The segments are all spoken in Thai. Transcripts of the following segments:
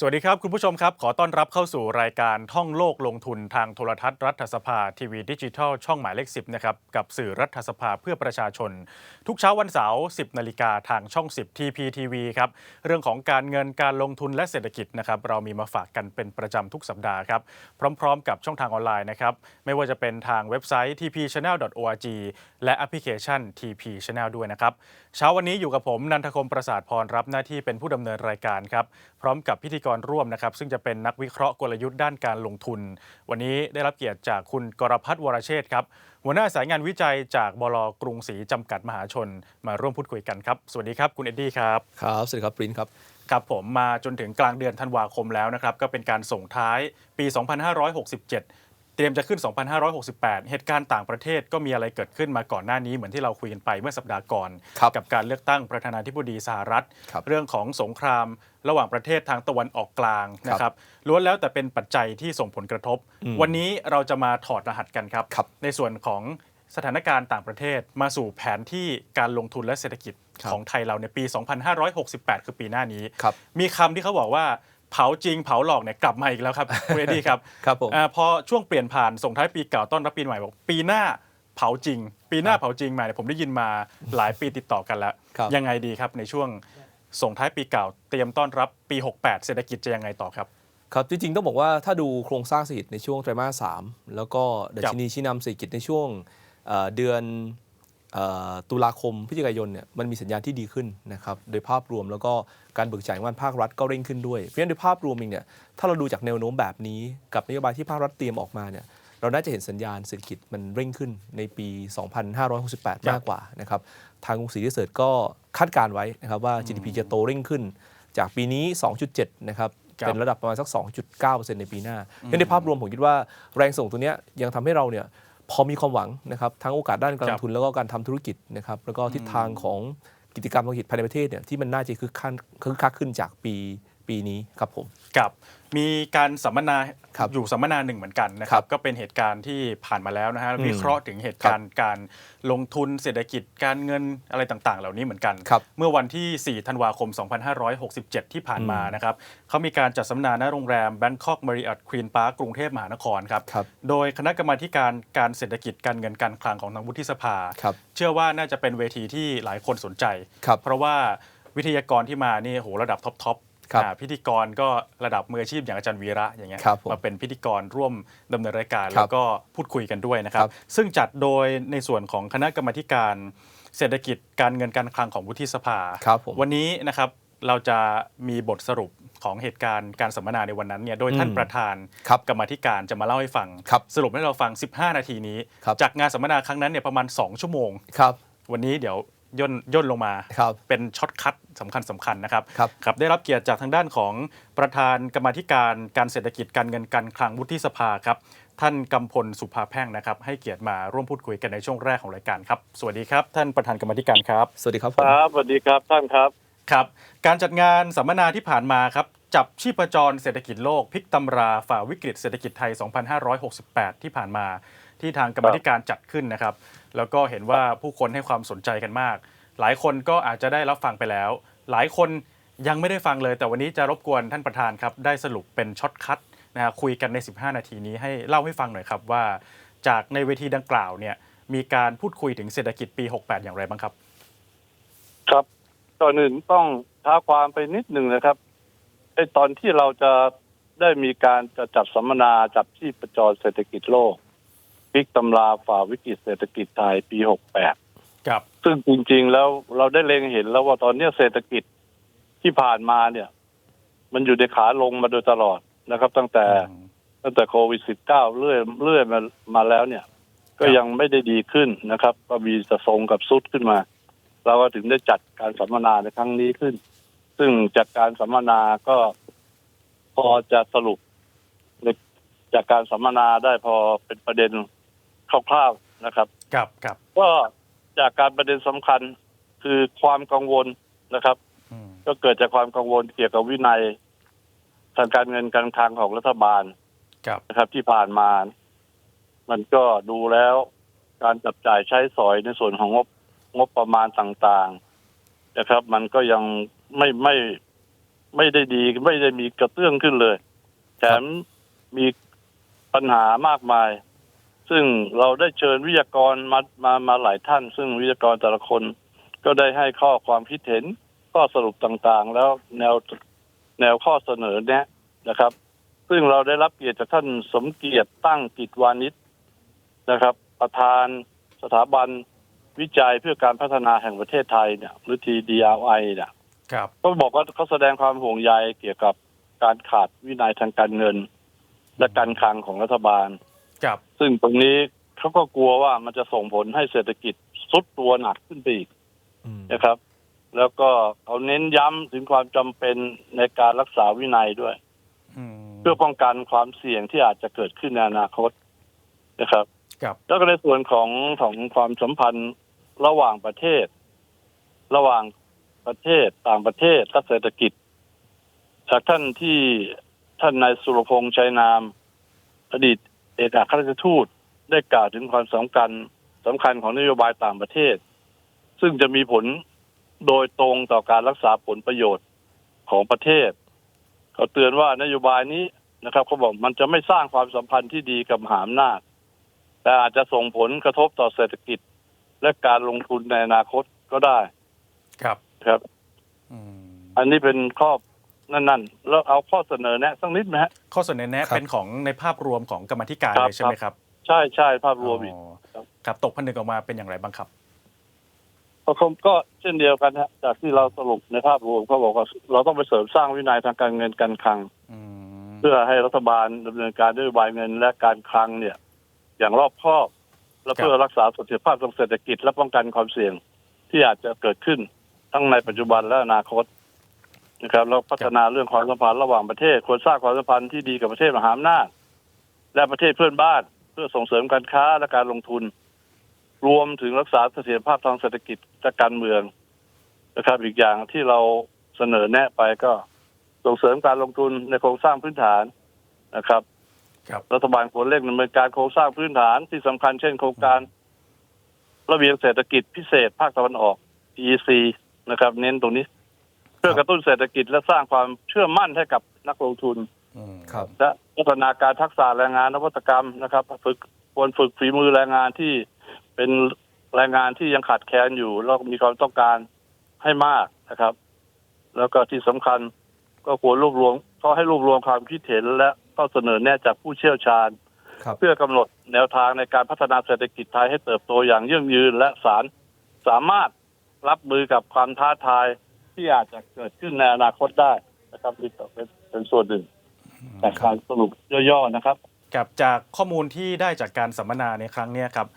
สวัสดีครับ คุณผู้ชมครับ ขอต้อนรับเข้าสู่รายการท่องโลกลงทุนทางโทรทัศน์รัฐสภาทีวีดิจิทัลช่องหมายเลข 10 นะครับ กับสื่อรัฐสภาเพื่อประชาชน ทุกเช้าวันเสาร์ 10 นาฬิกาทางช่อง 10 TPTV ครับ เรื่องของการเงินการลงทุนและเศรษฐกิจนะครับ เรามีมาฝากกันเป็นประจำทุกสัปดาห์ครับ พร้อมๆ กับช่องทางออนไลน์นะครับ ไม่ว่าจะเป็นทางเว็บไซต์ tpchannel.org และแอปพลิเคชัน TP Channel ด้วยนะครับเช้าวันนี้อยู่กับผมนันทคมประสาทพรรับหน้าที่เป็นผู้ดำเนินรายการครับพร้อมกับพิธีกรร่วมนะครับซึ่งจะเป็นนักวิเคราะห์กลยุทธ์ด้านการลงทุน วันนี้ได้รับเกียรติจากคุณกรพัฒน์วรเชษฐ์ครับหัวหน้าสายงานวิจัยจากบลกรุงศรีจำกัดมหาชน มาร่วมพูดคุยกันครับสวัสดีครับคุณเอ็ดดี้ครับครับสวัสดีครับปรินครับครับผมมาจนถึงกลางเดือนธันวาคมแล้วนะครับก็เป็นการส่งท้ายปี 2567 เตรียมจะขึ้น 2568 เหตุการณ์ต่างประเทศก็มีอะไรเกิดขึ้นมาก่อนหน้านี้เหมือนที่เราคุยกันไปเมื่อสัปดาห์ก่อนครับกับการเลือกตั้งประธานาธิบดีสหรัฐครับเรื่องของสงครามระหว่างประเทศทางตะวันออกกลางครับนะครับล้วนแล้วแต่เป็นปัจจัยที่ส่งผลกระทบอืมวันนี้เราจะมาถอดรหัสกันครับครับในส่วนของสถานการณ์ต่างประเทศมาสู่แผนที่การลงทุนและเศรษฐกิจครับของไทยเราในปี 2568 คือปีหน้านี้ครับมีคำที่เขาบอกว่า เผาจริงเผาหลอกเนี่ยกลับมาอีกแล้วครับคุณเอดดี้ครับครับผมอาพอช่วงเปลี่ยนผ่านส่งท้ายปีเก่าต้อนรับปีใหม่บอกปีหน้าเผาจริง ปีหน้าครับเผาจริงมาเนี่ยผมได้ยินมาหลายปีติดต่อกันแล้วครับยังไงดีครับในช่วงส่งท้ายปีเก่าเตรียมต้อนรับปี 68 เศรษฐกิจจะยังไงต่อครับ ครับ จริงๆ ต้องบอกว่าถ้าดูโครงสร้างเศรษฐกิจในช่วงไตรมาสสามแล้วก็ดัชนีชี้นำเศรษฐกิจในช่วงเอ่อเดือนเอ่อ ตุลาคมพฤศจิกายนเนี่ยมันมีสัญญาณที่ดีขึ้นนะครับโดยภาพรวมแล้วก็การเบิกจ่ายงบภาครัฐก็เร่งขึ้นด้วย เพราะฉะนั้นโดยภาพรวมเองเนี่ยถ้าเราดูจากแนวโน้มแบบนี้กับนโยบายที่ภาครัฐเตรียมออกมาเนี่ยเราน่าจะเห็นสัญญาณเศรษฐกิจมันเร่งขึ้นในปี 2568 มากกว่านะครับทางกรุงศรีรีเสิร์ชก็คาดการณ์ไว้นะครับว่า GDP จะโตเร่งขึ้น จากปีนี้ 2.7 นะครับครับเป็นระดับประมาณสัก 2.9%ในปีหน้างั้นในภาพรวมผมคิดว่าแรงส่งตัวเนี้ยยังทำให้เราเนี่ย พอมีความหวังนะครับทั้งโอกาสด้านการลงทุนแล้วก็การทำธุรกิจนะครับแล้วก็ทิศทางของกิจกรรมธุรกิจภายในประเทศเนี่ยที่มันน่าจะคึกคักคึกคักขึ้นจากปี ปีนี้ครับผม กับมีการสัมมนาครับอยู่สัมมนาหนึ่งเหมือนกันนะคครัรับบก็เป็นเหตุการณ์ที่ผ่านมาแล้วนะฮะอืมวิเคราะห์ถึงเหตุการณ์การลงทุนเศรษฐกิจการเงินอะไรต่างๆ เหล่านี้เหมือนกันครับเมื่อวันที่ 4 ธันวาคม 2567 ที่ผ่านมาอืมนะครับเขามีการจัดสัมมนาณโรงแรม Bangkok Marriott Queen Park กรุงเทพมหานครครับครับโดยคณะกรรมาธิการการเศรษฐกิจการเงินการคลังของทางวุฒิสภาครับเชื่อว่าน่าจะเป็นเวทีที่หลายคนสนใจครับเพราะว่าวิทยากรที่มานี่โหระดับท็อปทอปครับ พิธีกรก็ระดับมืออาชีพอย่างอาจารย์วีระอย่างเงี้ยครับผมมาเป็นพิธีกรร่วมดำเนินรายการครับแล้วก็พูดคุยกันด้วยนะครับครับ ซึ่งจัดโดยในส่วนของคณะกรรมาธิการเศรษฐกิจการเงินการคลังของวุฒิสภาครับผมวันนี้นะครับเราจะมีบทสรุปของเหตุการณ์การสัมมนาในวันนั้นเนี่ยโดยท่านอืมประธานครับกรรมาธิการจะมาเล่าให้ฟังครับสรุปให้เราฟัง 15 นาทีนี้ครับจากงานสัมมนาครั้งนั้นเนี่ยประมาณ 2 ชั่วโมงครับวันนี้เดี๋ยว ย่นย่นลงมาครับเป็นช็อตคัทสำคัญสำคัญนะครับครับครับได้รับเกียรติจากทางด้านของประธานกรรมาธิการการเศรษฐกิจการเงินการคลังวุฒิสภาครับ ท่านกำพลสุภาแพ่งนะครับ ให้เกียรติมาร่วมพูดคุยกันในช่วงแรกของรายการครับ สวัสดีครับ ท่านประธานกรรมาธิการครับ สวัสดีครับผคมรับสวัสดีครับท่านครับครับ การจัดงานสัมมนาที่ผ่านมาครับจับชีพจรเศรษฐกิจโลกพลิกตำราฝ่าวิกฤตเศรษฐกิจไทย 2568 ที่ผ่านมาที่ทางกรรมาธิการจัดขึ้นนะครับ แล้วก็เห็นว่าผู้คนให้ความสนใจกันมาก หลายคนก็อาจจะได้รับฟังไปแล้ว หลายคนยังไม่ได้ฟังเลย แต่วันนี้จะรบกวนท่านประธานครับ ได้สรุปเป็นช็อตคัทนะฮะคุยกันใน 15 นาทีนี้ให้เล่าให้ฟังหน่อยครับว่า จากในเวทีดังกล่าวเนี่ยมีการพูดคุยถึงเศรษฐกิจปี 68 อย่างไรบ้างครับ ครับก่อนอื่นต้องท้าความไปนิดหนึ่งนะครับไอตอนที่เราจะได้มีการจะจัดสัมมนาจับที่ประจรเศรษฐกิจโลก พลิกตำราฝ่าวิกฤตเศรษฐกิจไทยปี 68 ครับ ซึ่งจริงๆแล้วเราได้เล็งเห็นแล้วว่าตอนเนี้ยเศรษฐกิจที่ผ่านมาเนี่ย มันอยู่ในขาลงมาโดยตลอดนะครับ ตั้งแต่ตั้งแต่โควิด -19 เรื่อยเรื่อยมามาแล้วเนี่ย ก็ครับยังไม่ได้ดีขึ้นนะครับ ก็มีจะทรงกับซุดขึ้นมา เราก็ถึงได้จัดการสัมมนาในครั้งนี้ขึ้น ซึ่งจากการสัมมนาก็พอจะสรุปในจากการสัมมนาได้พอเป็นประเด็น คร่าวๆนะครับครับครับก็จากการประเด็นสำคัญคือความกังวลนะครับอืมก็เกิดจากความกังวลเกี่ยวกับวินัย ทางการเงินการคลังของรัฐบาลครับนะครับ ที่ผ่านมา มันก็ดูแล้วการจับจ่ายใช้สอยในส่วนของงบงบประมาณต่างๆนะครับ มันก็ยังไม่ไม่ไม่ได้ดีไม่ได้มีกระเตื้องขึ้นเลย แถมมีปัญหามากมาย ซึ่งเราได้เชิญวิทยากรมามามาหลายท่าน ซึ่งวิทยากรแต่ละคนก็ได้ให้ข้อความคิดเห็นข้อสรุปต่างๆ แล้วแนวแนวข้อเสนอแนะนะครับ ซึ่งเราได้รับเกียรติจากท่านสมเกียรติตั้งกิจวานิชนะครับ ประธานสถาบันวิจัยเพื่อการพัฒนาแห่งประเทศไทยเนี่ยหรือ TDRI เนี่ยครับก็บอกว่าเขาแสดงความห่วงใยเกี่ยวกับการขาดวินัยทางการเงิน และการคลังของรัฐบาล ครับซึ่งตรงนี้เขาก็กลัวว่ามันจะส่งผลให้เศรษฐกิจซุดตัวหนักขึ้นไปอีกอืมนะครับ แล้วก็เขาเน้นย้ำถึงความจำเป็นในการรักษาวินัยด้วยอืมเพื่อป้องกันความเสี่ยงที่อาจจะเกิดขึ้นในอนาคตนะครับครับแล้วก็ในส่วนของของความสัมพันธ์ระหว่างประเทศ ระหว่างประเทศต่างประเทศและเศรษฐกิจ จากท่านที่ท่านนายสุรพงษ์ชัยนาม อดีต เอกอัครราชทูตได้กล่าวถึงความสำคัญสำคัญของนโยบายต่างประเทศ ซึ่งจะมีผลโดยตรงต่อการรักษาผลประโยชน์ของประเทศ เขาเตือนว่านโยบายนี้นะครับเขาบอกมันจะไม่สร้างความสัมพันธ์ที่ดีกับมหาอำนาจ แต่อาจจะส่งผลกระทบต่อเศรษฐกิจ และการลงทุนในอนาคตก็ได้ ครับครับอืมอันนี้เป็นข้อ นั่นๆแล้วเอาข้อเสนอแนะสักนิดไหมฮะ ข้อเสนอแนะครับ เป็นของในภาพรวมของกรรมาธิการครับ เลยใช่ไหมครับใช่ใช่ภาพรวมอีก อ๋อครับ ครับตกผนึกออกมาเป็นอย่างไรบ้างครับ ก็คงก็เช่นเดียวกันฮะจากที่เราสรุปในภาพรวมเขาบอกว่าเราต้องไปเสริมสร้างวินัยทางการเงินการคลัง อืมเพื่อให้รัฐบาลดำเนินการนโยบายเงินและการคลังเนี่ย อย่างรอบคอบ และเพื่อรักษาเสถียรภาพทางเศรษฐกิจและป้องกันความเสี่ยงที่อาจจะเกิดขึ้นทั้งในปัจจุบันและอนาคต นะครับแล้วพัฒนาเรื่องความสัมพันธ์ระหว่างประเทศควรสร้างความสัมพันธ์ที่ดีกับประเทศมหาอำนาจและประเทศเพื่อนบ้าน เพื่อส่งเสริมการค้าและการลงทุน รวมถึงรักษาเสถียรภาพทางเศรษฐกิจและการเมืองนะครับ อีกอย่างที่เราเสนอแนะไปก็ส่งเสริมการลงทุนในโครงสร้างพื้นฐานนะครับครับรัฐบาลควรเร่งดำเนินการโครงสร้างพื้นฐานที่สำคัญเช่นโครงการ ระเบียงเศรษฐกิจพิเศษภาคตะวันออก EEC นะครับ เน้นตรงนี้เพื่อกระตุ้นเศรษฐกิจและสร้างความเชื่อมั่นให้กับนักลงทุนอืมครับและพัฒนาการทักษะแรงงานนวัตกรรมนะครับ ฝึกควรฝึกฝีมือแรงงานที่เป็นแรงงานที่ยังขาดแคลนอยู่แล้วมีความต้องการให้มากนะครับ แล้วก็ที่สำคัญก็ควรรวบรวมเขาให้รวบรวมความคิดเห็นและก็เสนอแนะจากผู้เชี่ยวชาญครับเพื่อกำหนดแนวทางในการพัฒนาเศรษฐกิจไทยให้เติบโตอย่างยั่งยืนและสารสามารถรับมือกับความท้าทาย ที่อาจจะเกิดขึ้นในอนาคตได้นะครับนี่ก็เป็นเป็นส่วนหนึ่งจากการสรุปย่อๆนะครับ กับจากข้อมูลที่ได้จากการสัมมนาในครั้งเนี้ยครับ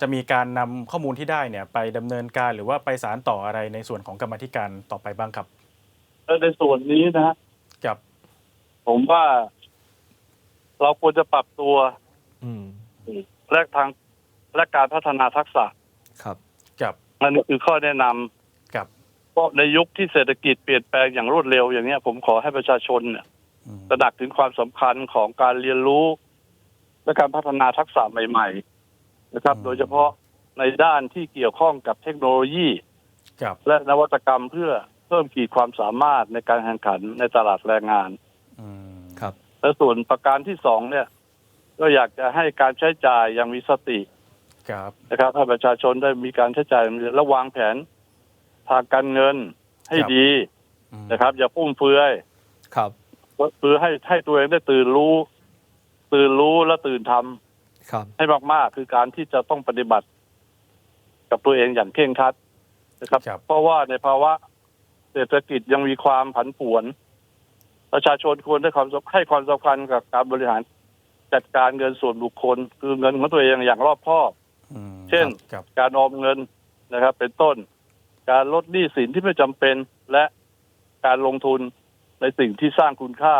จะมีการนำข้อมูลที่ได้เนี่ยไปดำเนินการหรือว่าไปสารต่ออะไรในส่วนของกรรมาธิการต่อไปบ้างครับแล้วในส่วนนี้นะฮะกับ ผมว่า เราควรจะปรับตัวอืมและทางและการพัฒนาทักษะ ครับ กับ นั่นคือข้อแนะนำกับ เพราะในยุคที่เศรษฐกิจเปลี่ยนแปลงอย่างรวดเร็วอย่างเนี้ย ผมขอให้ประชาชนเนี่ยอืมตระหนักถึงความสำคัญของการเรียนรู้ และการพัฒนาทักษะใหม่ ๆ นะครับ โดยเฉพาะในด้านที่เกี่ยวข้องกับเทคโนโลยีกับและนวัตกรรมเพื่อเพิ่มขีดความสามารถในการแข่งขันในตลาดแรงงานอืมครับ และส่วนประการที่สองเนี่ย ก็อยากจะให้การใช้จ่ายอย่างมีสติกับนะครับให้ประชาชนได้มีการใช้จ่ายและวางแผน ทางการเงินให้ดีอืมนะครับ อย่าฟุ่มเฟือยครับ คือให้ให้ตัวเองได้ตื่นรู้ ตื่นรู้และตื่นทำครับ ให้มากๆ คือการที่จะต้องปฏิบัติ กับตัวเองอย่างเคร่งครัดนะครับ ครับ เพราะว่าในภาวะเศรษฐกิจยังมีความผันผวน ประชาชนควรได้ความสำให้ความสำคัญกับการบริหารจัดการเงินส่วนบุคคล คือเงินของตัวเองอย่างรอบคอบ อืมเช่นกับ การออมเงินนะครับ เป็นต้น การลดหนี้สินที่ไม่จำเป็นและการลงทุนในสิ่งที่สร้างคุณค่า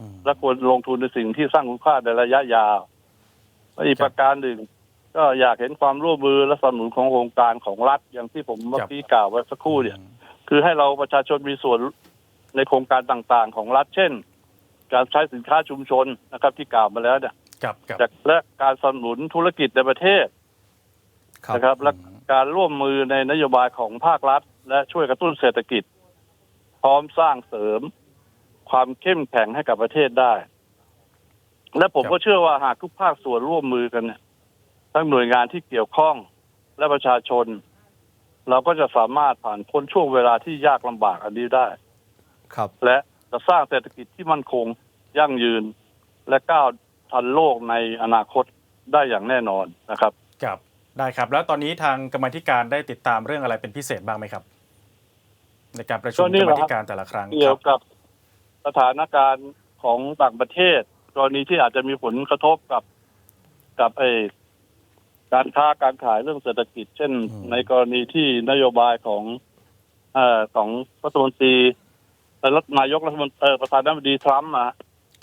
อืมและควรลงทุนในสิ่งที่สร้างคุณค่าในระยะยาวและอีกครับประการหนึ่ง ก็อยากเห็นความร่วมมือและสนับสนุนของโครงการของรัฐอย่างที่ผมเมื่อกี้กล่าวไว้สักครู่เนี่ย คือให้เราประชาชนมีส่วนในโครงการต่างๆ ของรัฐเช่น การใช้สินค้าชุมชนนะครับ ที่กล่าวมาแล้วเนี่ยกับกับจากและการสนับสนุนธุรกิจในประเทศครับนะครับและ การร่วมมือในนโยบายของภาครัฐ และช่วยกระตุ้นเศรษฐกิจ พร้อมสร้างเสริม ความเข้มแข็งให้กับประเทศได้ และผมครับก็เชื่อว่าหากทุกภาคส่วนร่วมมือกันเนี่ยทั้งหน่วยงานที่เกี่ยวข้องและประชาชน เราก็จะสามารถผ่านพ้นช่วงเวลาที่ยากลำบากอันนี้ได้ ครับ และจะสร้างเศรษฐกิจที่มั่นคงยั่งยืน และก้าวทันโลกในอนาคตได้อย่างแน่นอนนะครับ ครับ ได้ครับ แล้วตอนนี้ทางกรรมาธิการได้ติดตามเรื่องอะไรเป็นพิเศษบ้างไหมครับ ในการประชุมก็นี่กรรแหละมาครับธิการแต่ละครั้งเกี่คยรัวบกับสถานการณ์ของต่างประเทศ กรณีที่อาจจะมีผลกระทบกับกับไอการค้าการขายเรื่องเศรษฐกิจ เช่นอืมในกรณีที่นโยบายของเอ่อของรัฐมนตรีเอ่อรัฐนายกรัฐมนตรีเอ่อประธานาธิบดีทรัมป์อะ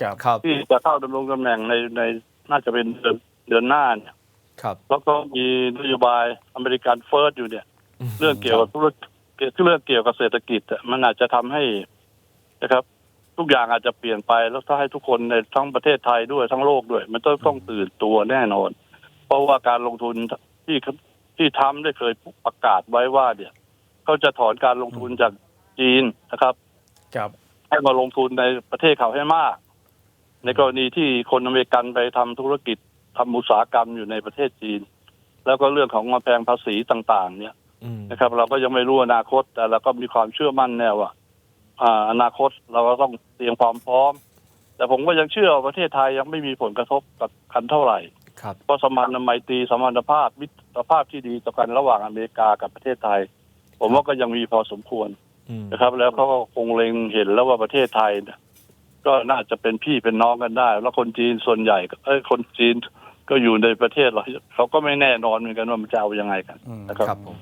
ครับครับที่จะเข้าดำรงตำแหน่งในในน่าจะเป็นเดือนเดือนหน้าเนี่ย ครับ แล้วก็มีนโยบายอเมริกันเฟิร์สอยู่เนี่ย เรื่องเกี่ยวกับธุรกิจเรื่องเกี่ยวกับเศรษฐกิจอะมันอาจจะทำให้นะครับ ทุกอย่างอาจจะเปลี่ยนไปแล้วถ้าให้ทุกคนในทั้งประเทศไทยด้วยทั้งโลกด้วย มันต้องต้องตื่นตัวแน่นอน เพราะว่าการลงทุนที่ที่ทำได้เคยประกาศไว้ว่าเนี่ยเขาจะถอนการลงทุนจากจีนนะครับ ครับให้มาลงทุนในประเทศเขาให้มาก ในกรณีที่คนอเมริกันไปทำธุรกิจ ทำอุตสาหกรรมอยู่ในประเทศจีน แล้วก็เรื่องของมาแพงภาษีต่าง ๆ เนี่ยอืมนะครับ เราก็ยังไม่รู้อนาคต แต่เราก็มีความเชื่อมั่นแน่ว่าอ่าอนาคตเราก็ต้องเตรียมความพร้อม แต่ผมก็ยังเชื่อว่าประเทศไทยยังไม่มีผลกระทบกับกันเท่าไหร่ครับเพราะสมานไมตรีสมานภาพมิตรภาพที่ดีต่อกันระหว่างอเมริกากับประเทศไทย ผมว่าก็ยังมีพอสมควรอืมนะครับ แล้วเขาก็คงเล็งเห็นแล้วว่าประเทศไทยเนี่ยก็น่าจะเป็นพี่เป็นน้องกันได้ แล้วคนจีนส่วนใหญ่ก็เอ้ยคนจีน ก็อยู่ในประเทศเราเขาก็ไม่แน่นอนเหมือนกันว่ามันจะเอายังไงกันอืมนะครับ ครับผม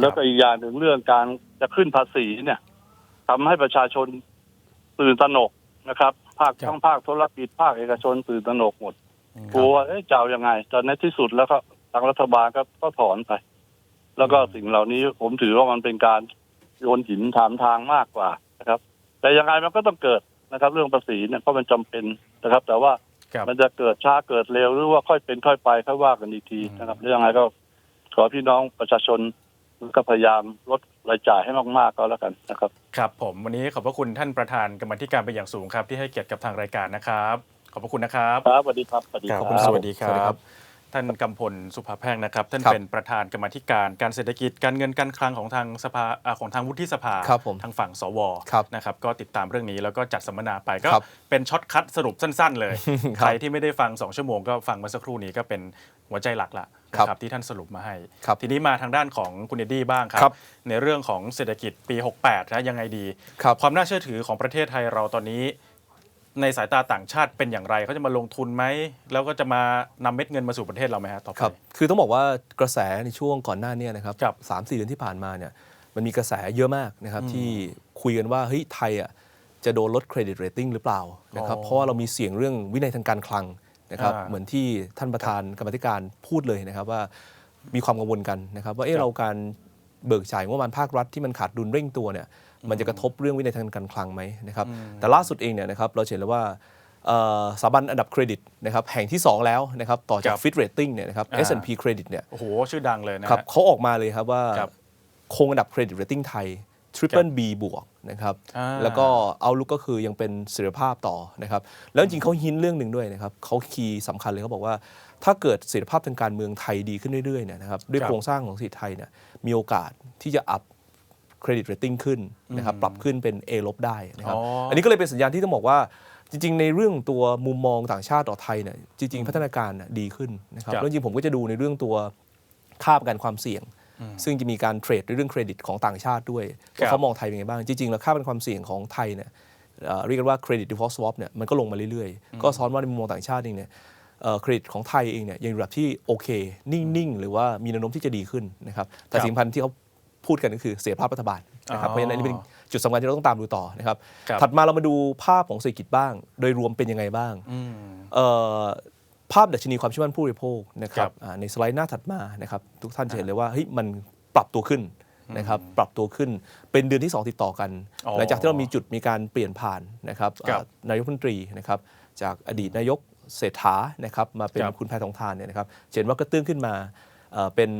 แล้วก็อีกอย่างหนึ่งเรื่องการจะขึ้นภาษีเนี่ยทำให้ประชาชนตื่นตระหนกนะครับ ภาคครับทั้งภาคธุรกิจภาคเอกชนตื่นตระหนกหมดอืมกลัวเอ๊ะจะเอายังไงตอนในที่สุดแล้วก็ทางรัฐบาลก็ก็ถอนไป แล้วก็สิ่งเหล่านี้ผมถือว่ามันเป็นการโยนหินถามทางมากกว่านะครับ แต่ยังไงมันก็ต้องเกิดนะครับ เรื่องภาษีเนี่ยเพราะมันจำเป็นนะครับ แต่ว่า ครับ มันจะเกิดช้าเกิดเร็วหรือว่าค่อยเป็นค่อยไปค่อยว่ากันอีกทีอืมนะครับแล้วยังไงก็ขอพี่น้องประชาชนก็พยายามลดรายจ่ายให้มากๆก็แล้วกันนะครับ ครับผมวันนี้ขอบพระคุณท่านประธานกรรมาธิการเป็นอย่างสูงครับ ที่ให้เกียรติกับทางรายการนะครับ ขอบพระคุณนะครับ ครับสวัสดีครับสวัสดีขคอบรัคุณบสวัสดีคสวัสดีครัรับบ ท่านกำพลสุภาแพงนะครับ ท่านครับเป็นประธานกรรมาธิการการเศรษฐกิจการเงินการคลังของทางสภาอ่าของทางวุฒิสภาครับผมทางฝั่งสวครับนะครับก็ติดตามเรื่องนี้แล้วก็จัดสัมมนาไปก็ครับเป็นช็อตคัดสรุปสั้น ๆ เลย ครับใครที่ไม่ได้ฟัง 2 ชั่วโมงก็ฟังเมื่อสักครู่นี้ก็เป็นหัวใจหลักละครับนะครับที่ท่านสรุปมาให้ ครับทีนี้มาทางด้านของคุณเอดดี้บ้างครัครับ ในเรื่องของเศรษฐกิจปี 68นะยังไงดี ครับ ความน่าเชื่อถือของประเทศไทยเราตอนนี้ ในสายตาต่างชาติเป็นอย่างไรเขาจะมาลงทุนไหม แล้วก็จะมานำเม็ดเงินมาสู่ประเทศเราไหมฮะต่อไปครับคือต้องบอกว่ากระแสในช่วงก่อนหน้าเนี้นะครับครับสามสี่เดือนที่ผ่านมาเนี่ยมันมีกระแสเยอะมากนะครับที่คุยกันว่าเฮ้ยไทยอะจะโดนลดเครดิตเรตติ้งหรือเปล่านะครับอ๋อเพราะว่าเรามีเสียงเรื่องวินัยทางการคลังนะครับอ่าเหมือนที่ท่านประธานกรรมาธิการพูดเลยนะครับว่ามีความกังวลกันนะครับว่าเอครัอะบเราการเบิกจ่ายงบประมาณภาครัฐที่มันขาดดุลเร่งตัวเนี่ย มันจะกระทบเรื่องวินัยทางการคลังไหมนะครับแต่ล่าสุดเองเนี่ยนะครับเราจะเห็นแล้วว่าเอ่อสถาบันอันดับเครดิตนะครับแห่งที่ 2 แล้วนะครับต่อจากครับฟิตเรตติ้งเนี่ยนะครับอ่า S&P Credit เนี่ยโอ้โห ชื่อดังเลยนะครับฮะเขาออกมาเลยครับว่าครับคงอันดับเครดิตเรตติ้งไทย Triple B บวกนะครับอ่าแล้วก็เอาลุกก็คือยังเป็นเสถียรภาพต่อนะครับแล้วจริงๆเขาหินเรื่องหนึ่งด้วยนะครับเขาคีย์สำคัญเลยเขาบอกว่า ถ้าเกิดเสถียรภาพทางการเมืองไทยดีขึ้นเรื่อยๆเนี่ยนะครับด้วยครับโครงสร้างของเศรษฐกิจไทยเนี่ยมีโอกาสที่จะอัพ เครดิตเรตติ้งขึ้นนะครับปรับขึ้นเป็น A ลบได้นะครับอ๋ออัอันนี้ก็เลยเป็นสัญญาณที่ต้องบอกว่าจริงๆ ในเรื่องตัวมุมมองต่างชาติต่อไทยเนี่ยจริง ๆ พัฒนาการน่ะดีขึ้นนะครับครับแล้วจริงๆผมก็จะดูในเรื่องตัวค่าประกันความเสี่ยง ซึ่งจะมีการเทรดในเรื่องเครดิตของต่างชาติด้วยครับว่าเขามองไทยเป็นไงบ้าง จริงๆ แล้วค่าประกันความเสี่ยงของไทยเนี่ยเอ่อเรียกกันว่าเครดิต default swap เนี่ยมันก็ลงมาเรื่อยๆ ก็ซ้อนว่าในมุมมองต่างชาติเองเนี่ยเอ่อเครดิตของไทยเองเนี่ยยังอยู่ระดับที่โอเค นิ่งๆ หรือว่ามีแนวโน้มที่จะดีขึ้นนะครับแต่ครับสิ่งสำคัญที่เขา พูดกันก็คือเสียภาพรัฐบาลนะครับอ๋อเพราะฉะนั้นอันนี้เป็นจุดสำคัญที่เราต้องตามดูต่อนะครับ ครับถัดมาเรามาดูภาพของเศรษฐกิจบ้าง โดยรวมเป็นยังไงบ้างอืมเอ่อภาพดัชนีความเชื่อมั่นผู้บริโภคนะคครัรับบอ่าในสไลด์หน้าถัดมานะครับทุกท่านจะเห็นเลยว่าเฮ้ยมันปรับตัวขึ้นนะครับปรับตัวขึ้นเป็นเดือนที่ 2 ติดต่อกัน อ๋อหลังจากที่เรามีจุดมีการเปลี่ยนผ่านนะครับครับ อ่านายกรัฐมนตรีนะครับจากอดีตนายกเศรษฐานะครับมาเป็นครับ คุณแพทองทานเนี่ยนะครับจะเห็นว่าก็ตื้นขึ้นมาเอ่อเป็น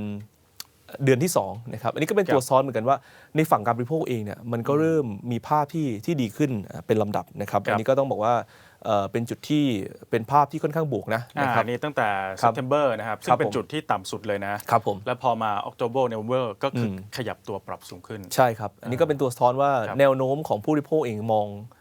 เดือนที่2นะครับอันนี้ก็เป็นครับตัวซ้อนเหมือนกันว่า ในฝั่งการบริโภคเองเนี่ยมันก็เริ่มมีภาพที่ที่ดีขึ้นอ่าเป็นลำดับนะครับครับอันนี้ก็ต้องบอกว่าเอ่อเป็นจุดที่เป็นภาพที่ค่อนข้างบวกนะอ่านะครับนี่ตั้งแต่ครับ September นะครับซึ่ครังบเป็นผมจุดที่ต่ำสุดเลยนะครับผมแล้วพอมา October November ก็คืออมขยับตัวปรับสูงขึ้น ใช่ครับ อันนี้ก็เป็นตัวสะท้อนว่าครับแนวโน้มของผู้บริโภคเองมองเอ่อ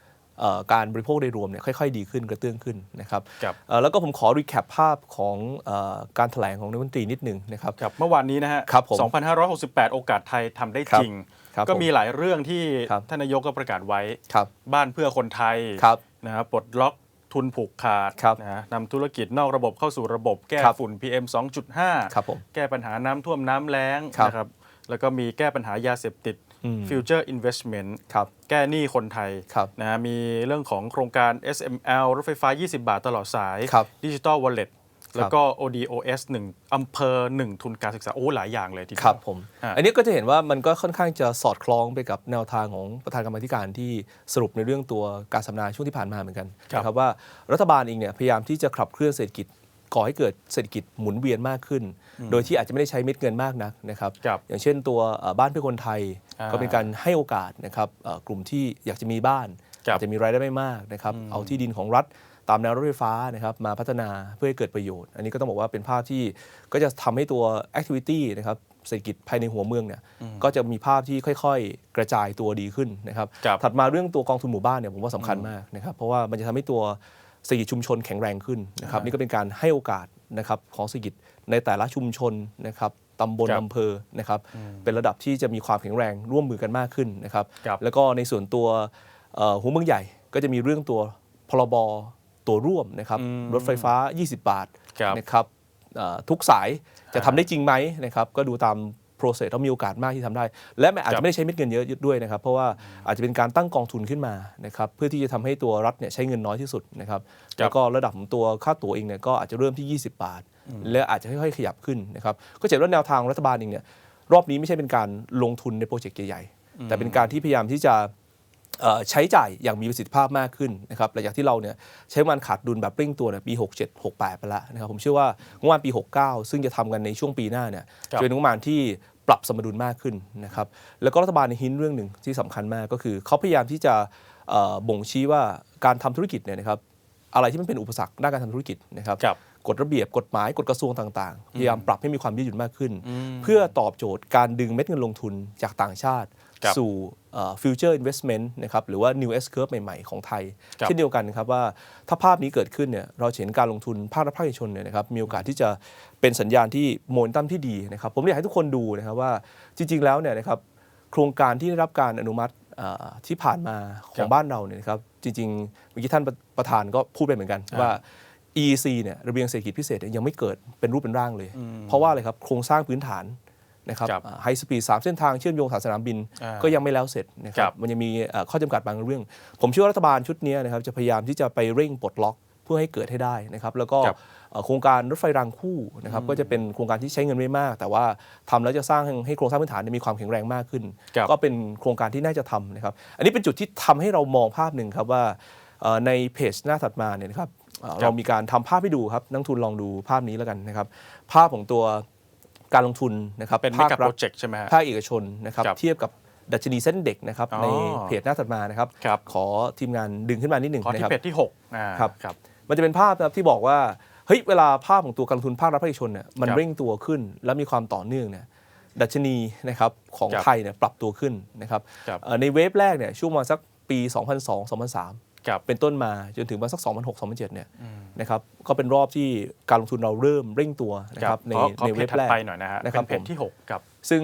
การบริโภคโดยรวมเนี่ยค่อยๆ ดีขึ้นกระเตื้องขึ้นนะครับครับเอ่อแล้วก็ผมขอรีแคปภาพของเออการแถลงของนายกรัฐมนตรีนิดหนึ่งนะครับ ครับเมื่อวานนี้นะฮะครับผม2,568 โอกาสไทยทำได้ครับจริง ครับก็ผมมีหลายเรื่องที่ครับท่านนายกก็ประกาศไว้ ครับบ้านเพื่อคนไทยครับนะครับปลดล็อกทุนผูกขาดครับนะนำธุรกิจนอกระบบเข้าสู่ระบบแก้ครับฝุ่น PM 2.5 ครับผมแก้ปัญหาน้ำท่วมน้ำแล้งครับ นะครับแล้วก็มีแก้ปัญหายาเสพติดอืม Future Investment ครับแก้หนี้คนไทยครับนะมีเรื่องของโครงการ SML รถไฟฟ้า 20 บาทตลอดสายครับดิจิ t a ล Wallet แล้วก็ ODOS 1อำเภอ 1 ทุนการศึกษา โอ้ หลายอย่างเลยทีเดียวครับผมอ่าอันนี้ก็จะเห็นว่ามันก็ค่อนข้างจะสอดคล้องไปกับแนวทางของประธานกรรมาธิการที่สรุปในเรื่องตัวการสัมมนาช่วงที่ผ่านมาเหมือนกันครับนะครับว่ารัฐบาลเองเนี่ยพยายามที่จะขับเคลื่อนเศรษฐกิจ ก่อให้เกิดเศรษฐกิจหมุนเวียนมากขึ้น โดยที่อาจจะไม่ได้ใช้เม็ดเงินมากนักนะครับ ครับอย่างเช่นตัวเอ่อบ้านเพื่อคนไทยอ่าก็เป็นการให้โอกาสนะครับเอ่อกลุ่มที่อยากจะมีบ้านครับอาจจะมีรายได้ไม่มากนะครับเอาที่ดินของรัฐตามแนวรถไฟฟ้านะครับมาพัฒนาเพื่อให้เกิดประโยชน์ อันนี้ก็ต้องบอกว่าเป็นภาพที่ก็จะทำให้ตัว activity นะครับเศรษฐกิจภายในหัวเมืองเนี่ยก็จะมีภาพที่ค่อยๆ กระจายตัวดีขึ้นนะครับ ครับ ถัดมาเรื่องตัวกองทุนหมู่บ้านเนี่ยผมว่าสำคัญมากนะครับเพราะว่ามันจะทำให้ตัว เศรษฐกิจชุมชนแข็งแรงขึ้นนะครับนี่ก็เป็นการให้โอกาสนะครับของเศรษฐกิจในแต่ละชุมชนนะครับตำบลครับอำเภอนะครับเป็นระดับที่จะมีความแข็งแรงร่วมมือกันมากขึ้นนะครับครับแล้วก็ในส่วนตัวเอ่อหัวเมืองใหญ่ก็จะมีเรื่องตัวพรบตัวร่วมนะครับอืมรถไฟฟ้า 20 บาทครับนะครับเอ่อทุกสายจะทำได้จริงไหมนะครับก็ดูตาม process แล้วมีโอกาสมากที่ทำได้ และมันอาจครัจะบไม่ได้ใช้เม็ดเงินเยอะด้วยนะครับ เพราะว่าอาจจะเป็นการตั้งกองทุนขึ้นมานะครับเพื่อที่จะทำให้ตัวรัฐเนี่ยใช้เงินน้อยที่สุดนะครับแล้วก็ระดับของตัวค่าตั๋วเองเนี่ยก็อาจจะเริ่มที่ 20 บาท และอาจจะค่อยๆขยับขึ้นนะครับก็จะเห็นว่าแนวทางรัฐบาลเองเนี่ยรอบนี้ไม่ใช่เป็นการลงทุนในโปรเจกต์ใหญ่ๆแต่เป็นการที่พยายามที่จะเอ่อ ใช้จ่ายอย่างมีประสิทธิภาพมากขึ้นนะครับหลังจากที่เราเนี่ยใช้งบประมาณขาดดุลแบบเร่งตัวเนี่ยปี 67 68 ไปแล้วนะครับผมเชื่อว่างบประมาณปี 69 ซึ่งจะทำกันในช่วงปีหน้าเนี่ยครับจะเป็นงบประมาณที่ปรับสมดุลมากขึ้นนะครับแล้วก็รัฐบาลในหินเรื่องหนึ่งที่สำคัญมากก็คือเขาพยายามที่จะเอ่อบ่งชี้ว่าการทำธุรกิจเนี่ยนะครับอะไรที่มันเป็นอุปสรรคด้านการทำธุรกิจนะครับครับกฎระเบียบกฎหมายกฎกระทรวงต่างๆ พยายามปรับให้มีความยืดหยุ่นมากขึ้น เพื่อตอบโจทย์การดึงเม็ดเงินลงทุนจากต่างชาติ ครับสู่เอ่อ future investment นะครับหรือว่า new S curve ใหม่ ๆ ของไทย ครับ เช่นเดียวกันนะครับว่าถ้าภาพนี้เกิดขึ้นเนี่ยเราจะเห็นการลงทุนภาครัฐภาคเอกชนเนี่ยนะครับมีโอกาสที่จะเป็นสัญญาณที่โมเมนตัมที่ดีนะครับผมอยากให้ทุกคนดูนะครับว่าจริง ๆ แล้วเนี่ยนะครับโครงการที่ได้รับการอนุมัติเอ่อที่ผ่านมาขครัองบบ้านเราเนี่ยนะครับจริงๆเมื่อกี้ท่านประประธานก็พูดไปเหมือนกันว่า EEC เนี่ยระเบียงเศรษฐกิจพิเศษเนี่ยยังไม่เกิดเป็นรูปเป็นร่างเลย เพราะว่าอะไรครับโครงสร้างพื้นฐาน นะครับครับไฮสปีดสามเส้นทางเชื่อมโยงสายสนามบินอ่าก็ยังไม่แล้วเสร็จนะคครัรับบมันยังมีเอ่อข้อจำกัดบางเรื่อง ผมเชื่อว่ารัฐบาลชุดนี้นะครับจะพยายามที่จะไปเร่งปลดล็อกเพื่อให้เกิดให้ได้นะครับแล้วก็ครับเอ่อโครงการรถไฟรางคู่นะครับก็จะเป็นโครงการที่ใช้เงินไม่มาก แต่ว่าทำแล้วจะสร้างให้โครงสร้างพื้นฐานเนยมีความแข็งแรงมากขึ้นครับก็เป็นโครงการที่น่าจะทำนะครับอันนี้เป็นจุดที่ทำให้เรามองภาพหนึ่งครับว่าเอ่อในเพจหน้าถัดมาเนี่ยนะครับเอ่อครับเรามีการทำภาพให้ดูครับนักทุนลองดูภาพนี้แล้วกันนะครับภาพของตัว การลงทุนนะครับเป็นเมภาคกะรัโปฐรเจกต์ใช่ไหมฮะภาคเอกชนนะครับครับเทียบกับดัชนีเส้นเด็กนะครับอ๋อในเพจหน้าถัดมานะครับครับ ขอทีมงานดึงขึ้นมานิดหนึ่งขอนะที่ครับเพจที่6อ่าครับครับมันจะเป็นภาพนะครับที่บอกว่าเฮ้ยเวลาภาพของตัวการลงทุนภาครัฐภาคเอกชนเนี่ยมันครับเร่งตัวขึ้น แล้วมีความต่อเนื่องเนี่ยดัชนีนะครับของครับไทยเนี่ยปรับตัวขึ้นนะครับครับเอ่อในเวฟแรกเนี่ยช่วงประมาณสักปี 2002 2003 ครับเป็นต้นมาจนถึงประมาณสัก 2006 2007เนี่ยนะครับก็เป็นรอบที่การลงทุนเราเริ่มเร่งตัวนะครับในขอขอในเพเวจฟถัดแรกไปหน่อยนะฮะนะครับเป็นเพจผมที่ 6 กับ ซึ่ง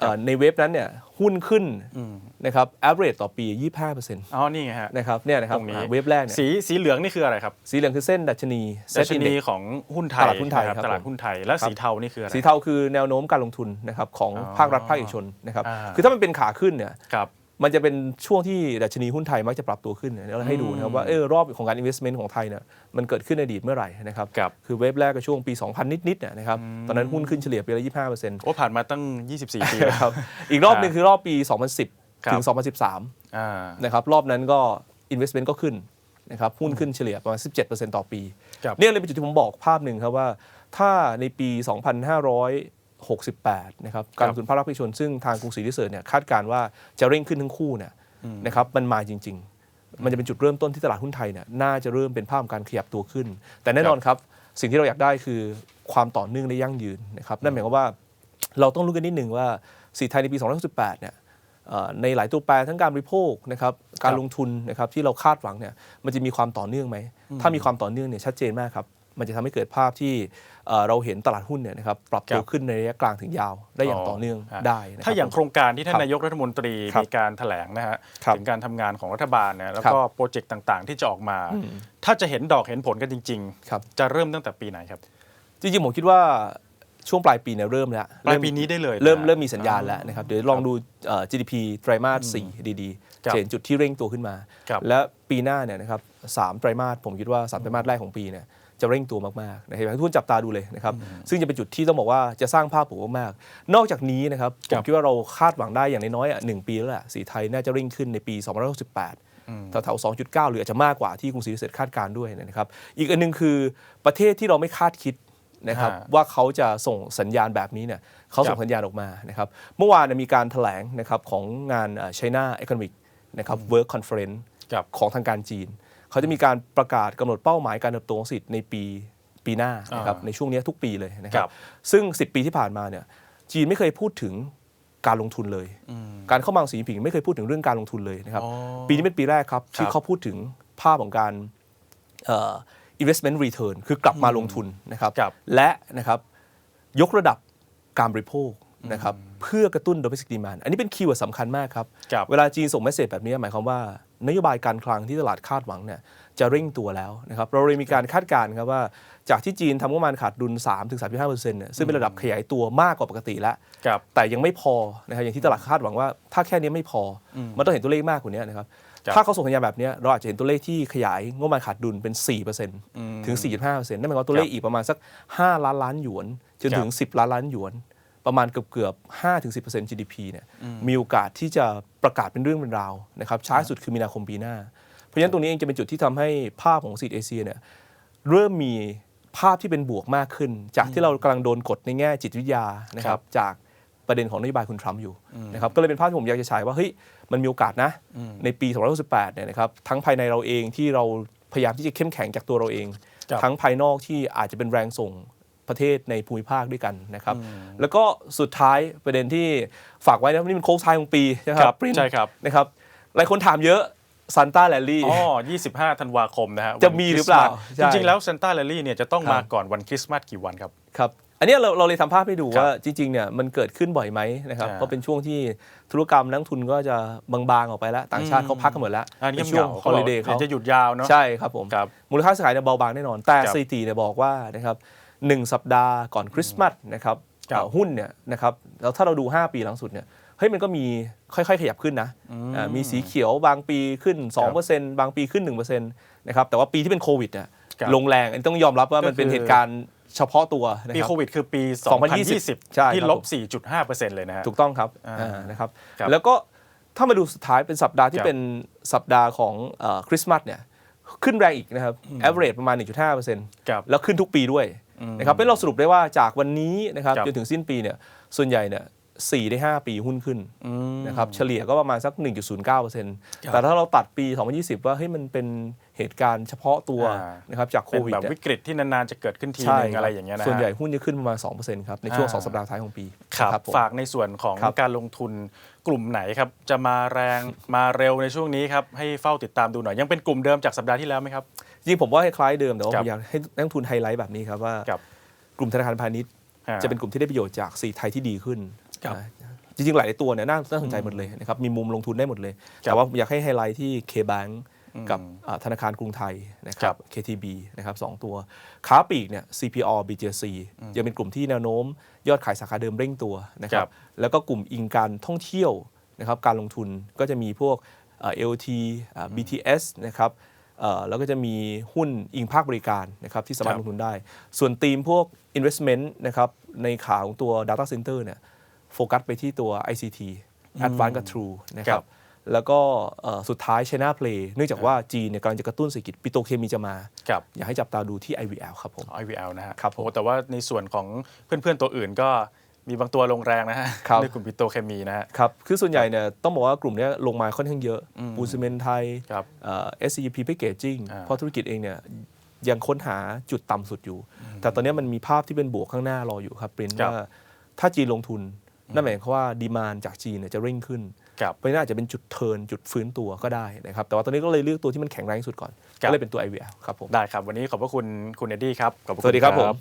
เอ่อในเวฟนั้นเนี่ยหุ้นขึ้นอืมนะครับ average ต่อปี 25%นอ๋อ นี่ไงฮะะครับเนี่ยนะครับตรงนี้อ่าเวฟแรกเนี่ยสีสีเหลืองนี่คืออะไรครับ สีเหลืองคือเส้นดัชนีดั Set ชนี Index ของหุ้นไทยตลาดหุ้นไทยใช่หมครับตลาดผมหุ้นไทยแล้วครับสีเทานี่คืออะไรสีเทาคือแนวโน้มการลงทุนนะครับของอ๋อภาครัฐภาคเอกชนนะครับอ่าคือถ้ามันเป็นขาขึ้นเนี่ยครับ มันจะเป็นช่วงที่ดัชนีหุ้นไทยมักจะปรับตัวขึ้นเนี่ยเดี๋ยวเราให้ดูนะครับว่าเออรอบของการ investment ของไทยเนี่ยมันเกิดขึ้นในอดีตเมื่อไหร่นะครับครับคือเวฟแรกก็ช่วงปี 2000 นิดๆเนี่ยนะครับตอนนั้นหุ้นขึ้นเฉลี่ยปีละ25เปอร์เซ็นต์โอ้ผ่านมาตั้ง 24 ปีแล้วครับอีกรอบหนึ่งคือรอบปี 2010ครับถึง 2013อ่านะครับรอบนั้นก็ investment ก็ขึ้นนะครับหุ้นขึ้นเฉลี่ยประมาณ 17%ต่อปีครับเนี่ยเลยเป็นจุดที่ผมบอกภาพหนึ่งครับว่าถ้าในปี 68นะครับการลงทุนภาครัฐภาคเอกชนซึ่งทางกรุงศรีดิเซอร์เนี่ยคาดการณ์ว่าจะเร่งขึ้นทั้งคู่เนี่ยนะครับมันมาจริง ๆ มันจะเป็นจุดเริ่มต้นที่ตลาดหุ้นไทยเนี่ยน่าจะเริ่มเป็นภาพของการขยับตัวขึ้น แต่แน่นอนครับสิ่งที่เราอยากได้คือความต่อเนื่องและยั่งยืนนะครับนั่นหมายความว่าเราต้องรู้กันนิดนึงว่าสีไทยในปี 2018เนี่ยเอ่อในหลายตัวแปรทั้งการบริโภคนะครับการลงทุนนะครับที่เราคาดหวังเนี่ยมันจะมีความต่อเนื่องไหม ถ้ามีความต่อเนื่องเนี่ยชัดเจนมากครับ มันจะทำให้เกิดภาพที่เอ่อเราเห็นตลาดหุ้นเนี่ยนะครับปรับตัวครับขึ้นในระยะกลางถึงยาวได้อย่างต่อเนื่องฮะได้นะครับถ้าอย่างโครงการที่ท่าครันบนายกรัฐมนตรีครับมีการแถลงนะฮะครับถึงการทำงานของรัฐบาลเนี่ยแล้วครับก็โปรเจกต์ต่างๆ ที่จะออกมา ถ้าจะเห็นดอกเห็นผลกันจริงครับๆจะเริ่มตั้งแต่ปีไหนครับ จริงๆผมคิดว่าช่วงปลายปีเนี่ยเริ่มแล้วปลายปีนี้ได้เลย เริ่มนะเริ่มมีสัญญาณแล้วนะครับเดี๋ยวลองดูเอ่อ GDP ไตรมาส4ดีๆครับจะเห็นจุดที่เร่งตัวขึ้นมาครับและปีหน้าเนี่ยนะครับสามไตรมาสผมคิดว่าสามไตรมาสแรกของปีเนี่ย จะเร่งตัวมากๆนะครับให้ทุกคนจับตาดูเลยนะครับซึ่งจะเป็นจุดที่ต้องบอกว่าจะสร้างภาพบวกมากๆนอกจากนี้นะครับผครัมบคิดว่าเราคาดหวังได้อย่างน้อยๆอะหนึ่งปีแล้วแหละสีไทยน่าจะเร่งขึ้นในปี 2568แถวๆ2.9 หรืออาจจะมากกว่าที่กรุงศรีเสร็จคาดการณ์ด้วยนะครับ อีกอันหนึงคือประเทศที่เราไม่คาดคิดนะครับฮะว่าเขาจะส่งสัญญาณแบบนี้เนี่ยเขาส่คงรับสัญญาณออกมานะครับ เมื่อวานเนยมีการแถลงนะครับของงานเอ่อ China Economic นะครับ Work Conference ครับของทางการจีน เขาจะมีการประกาศกำหนดเป้าหมายการเติบโตของเศรษฐกิจในปีปีหน้านะครับอ่าในช่วงเนี้ยทุกปีเลยนะครัครับบซึ่ง 10 ปีที่ผ่านมาเนี่ยจีนไม่เคยพูดถึงการลงทุนเลย การเข้ามาของสีผิงไม่เคยพูดถึงเรื่องการลงทุนเลยนะครับอ๋อปีนี้เป็นปีแรกครับที่ครับเขาพูดถึงภาพของการเอ่อ investment return คือกลับมาลงทุนนะครับครับและนะครับยกระดับการบริโภคนะครับเพื่อกระตุ้น domestic demand อันนี้เป็นคีย์เวิร์ดสำคัญมากครับครับเวลาจีนส่งเมสเซจแบบนี้หมายความว่า นโยบายการคลังที่ตลาดคาดหวังเนี่ยจะเร่งตัวแล้วนะครับเราเลยมีการคาดการณ์ครับว่าจากที่จีนทำงบประมาณขาดดุล 3-3.5%เนี่ยซึ่งเป็นระดับขยายตัวมากกว่าปกติแล้ว ครับ แต่ยังไม่พอนะครับอย่างที่ตลาดคาดหวังว่าถ้าแค่นี้ไม่พออมันต้องเห็นตัวเลขมากกว่านี้นะครับครับ ถ้าเขาส่งสัญญาณแบบนี้เราอาจจะเห็นตัวเลขที่ขยายงบประมาณขาดดุลเป็น 4%ถึง 4.5%นั่นหมายความว่าตัวเลขอีกประมาณสัก 5 ล้านล้านหยวนจนถึง 10 ล้านล้านหยวน ประมาณเกือบเกือบ5ถึง10% GDP เนี่ยมีโอกาสที่จะประกาศเป็นเรื่องเป็นราวนะครับช้าสุดคือมีนาคมปีหน้า เพราะฉะนั้นตรงนี้เองจะเป็นจุดที่ทำให้ภาพของซีดเอเชียเนี่ยเริ่มมีภาพที่เป็นบวกมากขึ้น จากที่เรากำลังโดนกดในแง่จิตวิทยานะคครัรับบจากประเด็นของนโยบายคุณทรัมป์อยู่นะครับก็เลยเป็นภาพที่ผมอยากจะฉายว่าเฮ้ยมันมีโอกาสนะ ในปี 2068 เนี่ยนะครับทั้งภายในเราเองที่เราพยายามที่จะเข้มแข็งจากตัวเราเองครับทั้งภายนอกที่อาจจะเป็นแรงส่ง ประเทศในภูมิภาคด้วยกันนะครับ แล้วก็สุดท้ายประเด็นที่ฝากไว้นะนี่มันโค้งท้ายของปีใช่ไหมคครัรับบปริ้นใช่ครับนะครับหลายคนถามเยอะซันต้าแลลี่อ๋อ25 ธันวาคมนะฮะจะวันมีคหรือเปล่าสต์ใช่จริง ๆ แล้ว Santa Rally เนี่ยจะต้องครับมาก่อนวันคริสต์มาสกี่วันครับครับอันเนี้ยเราเราเลยทำภาพให้ดูครับว่าจริงๆเนี่ยมันเกิดขึ้นบ่อยไหมนะครับอ่าเพราะเป็นช่วงที่ธุรกรรมนักลงทุนก็จะบางๆออกไปแล้ว ต่างชาติเขาพักกันหมดแล้วอันนี้เป็นเหช่วงงาฮอลิเดย์เขาเขาจะหยุดยาวเนาะใช่ครับผมครับมูลค่าซื้อขายเนี่ยเบาบางแน่นอน แต่ครับสถิติเนี่ยบอกว่านะครับ หนึ่งสัปดาห์ก่อนคริสต์มาสนะครับครับเอ่อหุ้นเนี่ยนะครับแล้วถ้าเราดู 5 ปีหลังสุดเนี่ยเฮ้ยมันก็มีค่อยๆ ขยับขึ้นนะอ่ามีสีเขียวบางปีขึ้น 2%บางปีขึ้น1%นะครับแต่ว่าปีที่เป็นโควิดเนี่ยครับลงแรงอันนี้ต้องยอมรับว่ามันเป็นก็คือเหตุการณ์เฉพาะตัวนะปีครับโควิดคือปีใช่2020 ที่ครับลผบม4.5%เลยนะฮะถูกต้องครับอ่าอ่านะครับครับแล้วก็ถ้ามาดูสุดท้ายเป็นสัปดาห์ที่ครับเป็นสัปดาห์ของเอ่อคริสต์มาสเนี่ยขึ้นแรงอีกนะครับ average ประมาณ 1.5%ครับแล้วขึ้นทุกปีด้วย นะครับเป็นเราสรุปได้ว่าจากวันนี้นะครับครับจนถึงสิ้นปีเนี่ยส่วนใหญ่เนี่ยสี่ได้ 5 ปีหุ้นขึ้นนะครับเฉลี่ยก็ประมาณสัก 1.09%แต่ถ้าเราตัดปี 2020 ว่าเฮ้ยมันเป็นเหตุการณ์เฉพาะตัวอ่านะครับจากโคเป็นวิดแบบเนี่ยวิกฤตที่นานๆจะเกิดขึ้นทีใช่นึงคบอะไรอย่างเงี้ยนะฮะส่วนใหญ่หุ้นจะขึ้นประมาณ 2%ครับในช่วงอ่า2สัปดาห์ท้ายของปีครับนะผมฝากในส่วนของครับการลงทุนกลุ่มไหนครับ จะมาแรงมาเร็วในช่วงนี้ครับให้เฝ้าติดตามดูหน่อย ยังเป็นกลุ่มเดิมจากสัปดาห์ที่แล้วไหมครับ จริงๆผมว่าคล้ายๆเดิมแต่ว่าคผรับมอยากให้นักลงทุนไฮไลท์แบบนี้ครับว่าครับกลุ่มธนาคารพาณิชย์อ่าจะเป็นกลุ่มที่ได้ประโยชน์จากสีไทยที่ดีขึ้นครับนะจริงๆ หลายตัวเนี่ยน่าน่าสนใจหมดเลยนะครับมีมุมลงทุนได้หมดเลยครับแต่ว่าผมอยากให้ไฮไลท์ที่ K-Bank กับอ่าธนาคารกรุงไทยนะคครัรับบ KTB นะครับสองตัว ค้าปลีกเนี่ย CPO BJC ยังเป็นกลุ่มที่แนวโน้ม ยอดขายสาขาเดิมเร่งตัวนะคครัรับบแล้วก็กลุ่มอิงการท่องเที่ยวนะครับการลงทุนก็จะมีพวกเอ่อ LT อ่า BTS นะครับเอ่อ แล้วก็จะมีหุ้นอิงภาคบริการนะครับที่สามารถครับลงทุนได้ ส่วนธีมพวก investment นะครับในขาของตัว data center เนี่ยโฟกัสไปที่ตัว ICT Advanced กับ True นะคครัรับบแล้วก็เอ่อสุดท้าย China Play เนื่องจากว่าจีนเนี่ยกำลังจะกระตุ้นเศรษฐกิจปิโตรเคมีจะมาครับอยากให้จับตาดูที่ IVL ครับผม IVL นะฮะครับผมโอ้แต่ว่าในส่วนของเพื่อนๆตัวอื่นก็ มีบางตัวลงแรงนะฮะครับในกลุ่มปิโตรเคมีนะฮะครับคือส่วนใหญ่เนี่ยต้องบอกว่ากลุ่มเนี้ยลงมาค่อนข้างเยอะอืมปูนซีเมนต์ไทยครับเอ่อ SCP Packaging อ่าเพราะธุรกิจเองเนี่ยยังค้นหาจุดต่ำสุดอยู่ แต่ตอนนี้มันมีภาพที่เป็นบวกข้างหน้ารออยู่ครับปรินครับว่าถ้าจีนลงทุนนั่นหมายความว่าดีมานจากจีนเนี่ยจะเร่งขึ้นครับเพราะฉะนั้นอาจจะเป็นจุดเทิร์นจุดฟื้นตัวก็ได้นะครับ แต่ว่าตอนนี้ก็เลยเลือกตัวที่มันแข็งแรงที่สุดก่อนครับก็เลยเป็นตัว IVL ครับผม ได้ครับ วันนี้ขอบพระคุณคุณเอ็ดดี้ครับ ขอบพะณสวัสดีครับผม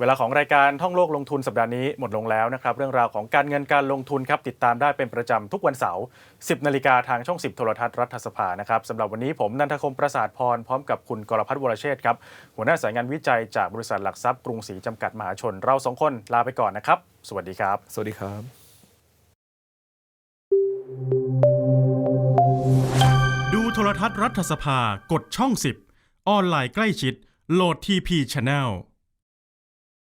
เวลาของรายการท่องโลกลงทุนสัปดาห์นี้หมดลงแล้วนะครับเรื่องราวของการเงินการลงทุนครับติดตามได้เป็นประจำทุกวันเสาร์ 10 นาฬิกาทางช่อง 10 โทรทัศน์รัฐสภานะครับสำหรับวันนี้ผมนันทคมประสาทพรพร้อมกับคุณกรพัฒน์วรเชษครับหัวหน้าสายงานวิจัยจากบริษัทหลักทรัพย์กรุงศรีจำกัดมหาชน เราสองคนลาไปก่อนนะครับ สวัสดีครับ สวัสดีครับ ดูโทรทัศน์รัฐสภากดช่อง 10 ออนไลน์ใกล้ชิดโหลดทีพีช n n e l